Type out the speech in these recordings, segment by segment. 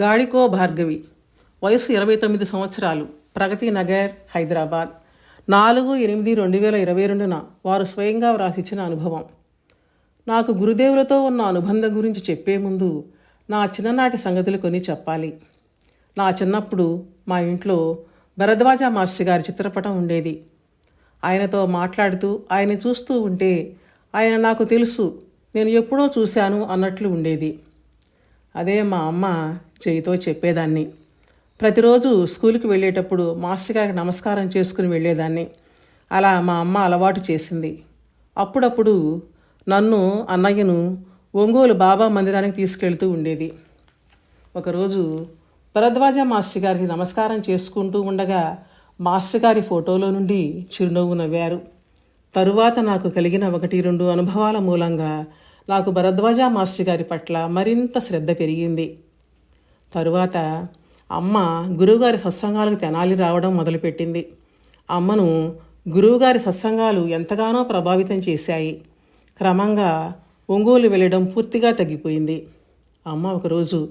గాడికో భార్గవి. వయసు ఇరవై తొమ్మిది సంవత్సరాలు. ప్రగతి నగర్ హైదరాబాద్. నాలుగు ఎనిమిది రెండు వేల ఇరవై రెండున వారు స్వయంగా వ్రాసిచ్చిన అనుభవం. నాకు గురుదేవులతో ఉన్న అనుబంధం గురించి చెప్పే ముందు నా చిన్ననాటి సంగతులు కొన్ని చెప్పాలి. నా చిన్నప్పుడు మా ఇంట్లో భరద్వాజ మాస్టర్ గారి చిత్రపటం ఉండేది. ఆయనతో మాట్లాడుతూ ఆయన చూస్తూ ఉంటే ఆయన నాకు తెలుసు నేను ఎప్పుడో చూశాను అన్నట్లు ఉండేది. అదే మా అమ్మ చేయితో చెప్పేదాన్ని. ప్రతిరోజు స్కూల్కి వెళ్ళేటప్పుడు మాస్టర్ గారికి నమస్కారం చేసుకుని వెళ్ళేదాన్ని. అలా మా అమ్మ అలవాటు చేసింది. అప్పుడప్పుడు నన్ను అన్నయ్యను ఒంగోలు బాబా మందిరానికి తీసుకెళ్తూ ఉండేది. ఒకరోజు భరద్వాజ మాస్టర్ గారికి నమస్కారం చేసుకుంటూ ఉండగా మాస్టర్ గారి ఫోటోలో నుండి చిరునవ్వు నవ్వారు. తరువాత నాకు కలిగిన ఒకటి రెండు అనుభవాల మూలంగా నాకు భరద్వాజ మాస్టర్ గారి పట్ల మరింత శ్రద్ధ పెరిగింది. తరువాత అమ్మ గురువుగారి సత్సంగాలకు తెనాలి రావడం మొదలుపెట్టింది. అమ్మను గురువుగారి సత్సంగాలు ఎంతగానో ప్రభావితం చేశాయి. క్రమంగా ఒంగోలు వెళ్ళడం పూర్తిగా తగ్గిపోయింది. అమ్మ ఒకరోజు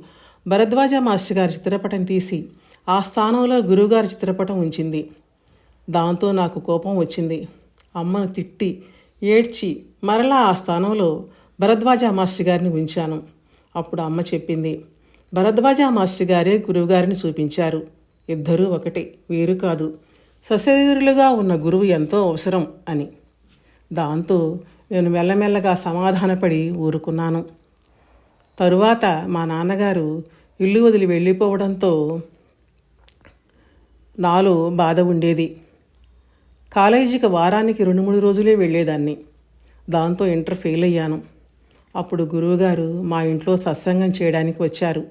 భరద్వాజ మాస్టర్ గారి చిత్రపటం తీసి ఆ స్థానంలో గురువుగారి చిత్రపటం ఉంచింది. దాంతో నాకు కోపం వచ్చింది. అమ్మను తిట్టి ఏడ్చి మరలా ఆ స్థానంలో భరద్వాజ మాస్టర్ గారిని ఉంచాను. అప్పుడు అమ్మ చెప్పింది భరద్వాజ మాస్టర్ గారే గురువుగారిని చూపించారు. ఇద్దరూ ఒకటే వేరు కాదు. సశరీరులుగా ఉన్న గురువు ఎంతో అవసరం అని. దాంతో నేను మెల్లమెల్లగా సమాధానపడి ఊరుకున్నాను. తరువాత మా నాన్నగారు ఇల్లు వదిలి వెళ్ళిపోవడంతో నాలో బాధ ఉండేది. కాలేజీకి వారానికి రెండు మూడు రోజులే వెళ్ళేదాన్ని. దాంతో ఇంటర్ ఫెయిల్ అయ్యాను. అప్పుడు గురువుగారు మా ఇంట్లో సత్సంగం చేయడానికి వచ్చారు.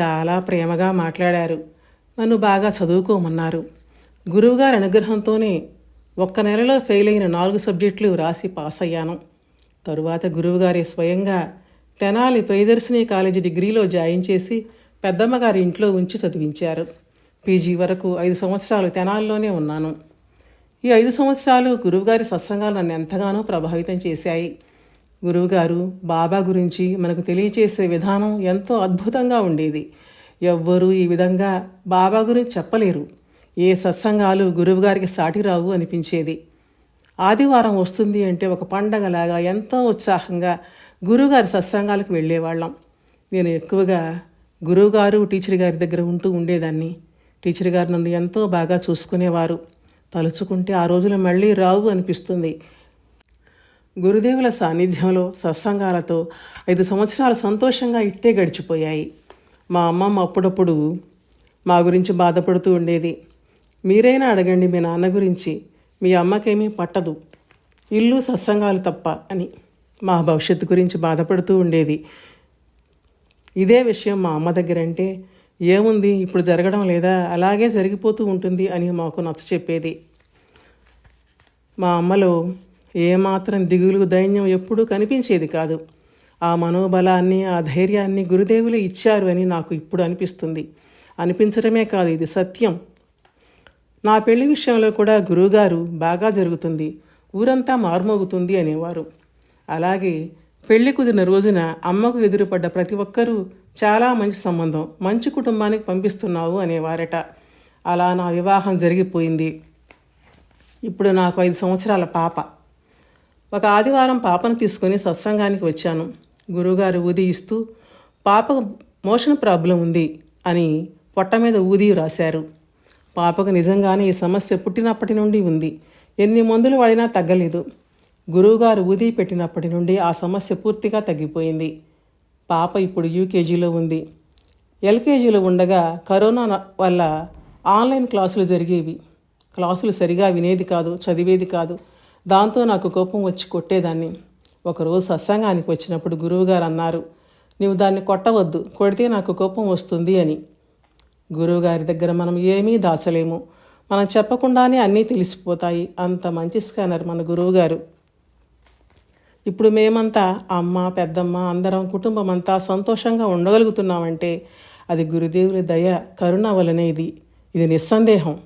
చాలా ప్రేమగా మాట్లాడారు. నన్ను బాగా చదువుకోమన్నారు. గురువుగారి అనుగ్రహంతోనే ఒక్క నెలలో ఫెయిల్ అయిన నాలుగు సబ్జెక్టులు రాసి పాస్ అయ్యాను. తరువాత గురువుగారి స్వయంగా తెనాలి ప్రియదర్శిని కాలేజీ డిగ్రీలో జాయిన్ చేసి పెద్దమ్మగారి ఇంట్లో ఉంచి చదివించారు. పీజీ వరకు ఐదు సంవత్సరాలు తెనాల్లోనే ఉన్నాను. ఈ ఐదు సంవత్సరాలు గురువుగారి సత్సంగాలు నన్ను ఎంతగానో ప్రభావితం చేశాయి. గురువుగారు బాబా గురించి మనకు తెలియచేసే విధానం ఎంతో అద్భుతంగా ఉండేది. ఎవ్వరూ ఈ విధంగా బాబా గురించి చెప్పలేరు. ఏ సత్సంగాలు గురువుగారికి సాటి రావు అనిపించేది. ఆదివారం వస్తుంది అంటే ఒక పండగలాగా ఎంతో ఉత్సాహంగా గురువుగారి సత్సంగాలకు వెళ్ళేవాళ్ళం. నేను ఎక్కువగా గురువుగారు టీచర్ గారి దగ్గర ఉంటూ ఉండేదాన్ని. టీచర్ గారు నన్ను ఎంతో బాగా చూసుకునేవారు. తలుచుకుంటే ఆ రోజులు మళ్ళీ రావు అనిపిస్తుంది. గురుదేవుల సాన్నిధ్యంలో సత్సంగాలతో ఐదు సంవత్సరాలు సంతోషంగా ఇట్టే గడిచిపోయాయి. మా అమ్మమ్మ అప్పుడప్పుడు మా గురించి బాధపడుతూ ఉండేది. మీరైనా అడగండి మీ నాన్న గురించి. మీ అమ్మకేమీ పట్టదు. ఇల్లు సత్సంగాలు తప్ప అని మా భవిష్యత్తు గురించి బాధపడుతూ ఉండేది. ఇదే విషయం మా అమ్మ దగ్గర అంటే ఏముంది? ఇప్పుడు జరగడం లేదా? అలాగే జరిగిపోతూ ఉంటుంది అని మాకు నచ్చ చెప్పేది మా అమ్మలో ఏమాత్రం దిగులు దైన్యం ఎప్పుడూ కనిపించేది కాదు. ఆ మనోబలాన్ని ఆ ధైర్యాన్ని గురుదేవులు ఇచ్చారు అని నాకు ఇప్పుడు అనిపిస్తుంది. అనిపించడమే కాదు ఇది సత్యం. నా పెళ్ళి విషయంలో కూడా గురువుగారు బాగా జరుగుతుంది. ఊరంతా మారుమోగుతుంది అనేవారు. అలాగే పెళ్ళి కుదిరిన రోజున అమ్మకు ఎదురుపడ్డ ప్రతి ఒక్కరూ చాలా మంచి సంబంధం మంచి కుటుంబానికి పంపిస్తున్నావు అనేవారట. అలా నా వివాహం జరిగిపోయింది. ఇప్పుడు నాకు ఐదు సంవత్సరాల పాప. ఒక ఆదివారం పాపను తీసుకొని సత్సంగానికి వచ్చాను. గురువుగారు ఊది ఇస్తూ పాపకు మోషన్ ప్రాబ్లం ఉంది అని పొట్ట మీద ఊది రాశారు. పాపకు నిజంగానే ఈ సమస్య పుట్టినప్పటి నుండి ఉంది. ఎన్ని మందులు వాడినా తగ్గలేదు. గురువుగారు ఊది పెట్టినప్పటి నుండి ఆ సమస్య పూర్తిగా తగ్గిపోయింది. పాప ఇప్పుడు యూకేజీలో ఉంది. ఎల్కేజీలో ఉండగా కరోనా వల్ల ఆన్లైన్ క్లాసులు జరిగేవి. క్లాసులు సరిగా వినేది కాదు చదివేది కాదు. దాంతో నాకు కోపం వచ్చి కొట్టేదాన్ని. ఒకరోజు సత్సంగానికి వచ్చినప్పుడు గురువుగారు అన్నారు నువ్వు దాన్ని కొట్టవద్దు కొడితే నాకు కోపం వస్తుంది అని. గురువుగారి దగ్గర మనం ఏమీ దాచలేము. మనం చెప్పకుండానే అన్నీ తెలిసిపోతాయి. అంత మంచి స్కానర్ మన గురువుగారు. ఇప్పుడు మేమంతా అమ్మ పెద్దమ్మ అందరం కుటుంబం అంతా సంతోషంగా ఉండగలుగుతున్నామంటే అది గురుదేవుని దయ కరుణ వలనే ఇది. ఇది నిస్సందేహం.